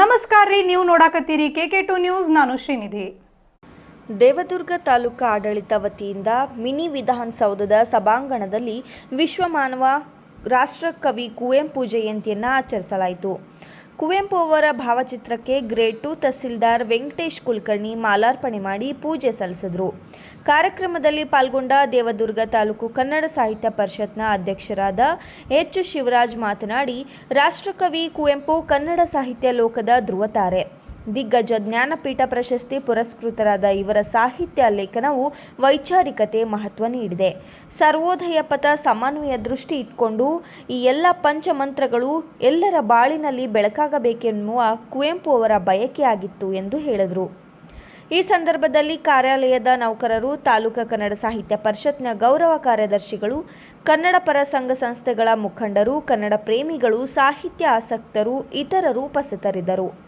ನಮಸ್ಕಾರ ರೀ, ನೀವು ನೋಡಾಕತ್ತೀರಿ ಕೆ ಕೆ ಟು ನ್ಯೂಸ್, ನಾನು ಶ್ರೀನಿಧಿ. ದೇವದುರ್ಗ ತಾಲೂಕಾ ಆಡಳಿತ ವತಿಯಿಂದ ಮಿನಿ ವಿಧಾನಸೌಧದ ಸಭಾಂಗಣದಲ್ಲಿ ವಿಶ್ವ ಮಾನವ ರಾಷ್ಟ್ರಕವಿ ಕುವೆಂಪು ಜಯಂತಿಯನ್ನು ಆಚರಿಸಲಾಯಿತು. ಕುವೆಂಪು ಅವರ ಭಾವಚಿತ್ರಕ್ಕೆ ಗ್ರೇಡ್ ಟು ತಹಸೀಲ್ದಾರ್ ವೆಂಕಟೇಶ್ ಕುಲಕರ್ಣಿ ಮಾಲಾರ್ಪಣೆ ಮಾಡಿ ಪೂಜೆ ಸಲ್ಲಿಸಿದರು. ಕಾರ್ಯಕ್ರಮದಲ್ಲಿ ಪಾಲ್ಗೊಂಡ ದೇವದುರ್ಗ ತಾಲೂಕು ಕನ್ನಡ ಸಾಹಿತ್ಯ ಪರಿಷತ್ನ ಅಧ್ಯಕ್ಷರಾದ ಎಚ್ ಶಿವರಾಜ್ ಮಾತನಾಡಿ, ರಾಷ್ಟ್ರಕವಿ ಕುವೆಂಪು ಕನ್ನಡ ಸಾಹಿತ್ಯ ಲೋಕದ ಧ್ರುವತಾರೆ. ದಿಗ್ಗಜ ಜ್ಞಾನಪೀಠ ಪ್ರಶಸ್ತಿ ಪುರಸ್ಕೃತರಾದ ಇವರ ಸಾಹಿತ್ಯ ಲೇಖನವು ವೈಚಾರಿಕತೆ ಮಹತ್ವ ನೀಡಿದೆ. ಸರ್ವೋದಯ ಪಥ, ಸಮನ್ವಯ ದೃಷ್ಟಿ ಇಟ್ಕೊಂಡು ಈ ಎಲ್ಲ ಪಂಚಮಂತ್ರಗಳು ಎಲ್ಲರ ಬಾಳಿನಲ್ಲಿ ಬೆಳಕಾಗಬೇಕೆನ್ನುವ ಕುವೆಂಪು ಅವರ ಬಯಕೆಯಾಗಿತ್ತು ಎಂದು ಹೇಳಿದರು. ಈ ಸಂದರ್ಭದಲ್ಲಿ ಕಾರ್ಯಾಲಯದ ನೌಕರರು, ತಾಲೂಕು ಕನ್ನಡ ಸಾಹಿತ್ಯ ಪರಿಷತ್ನ ಗೌರವ ಕಾರ್ಯದರ್ಶಿಗಳು, ಕನ್ನಡ ಪರ ಸಂಘ ಸಂಸ್ಥೆಗಳ ಮುಖಂಡರು, ಕನ್ನಡ ಪ್ರೇಮಿಗಳು ಸಾಹಿತ್ಯ ಆಸಕ್ತರು ಇತರರು ಉಪಸ್ಥಿತರಿದ್ದರು.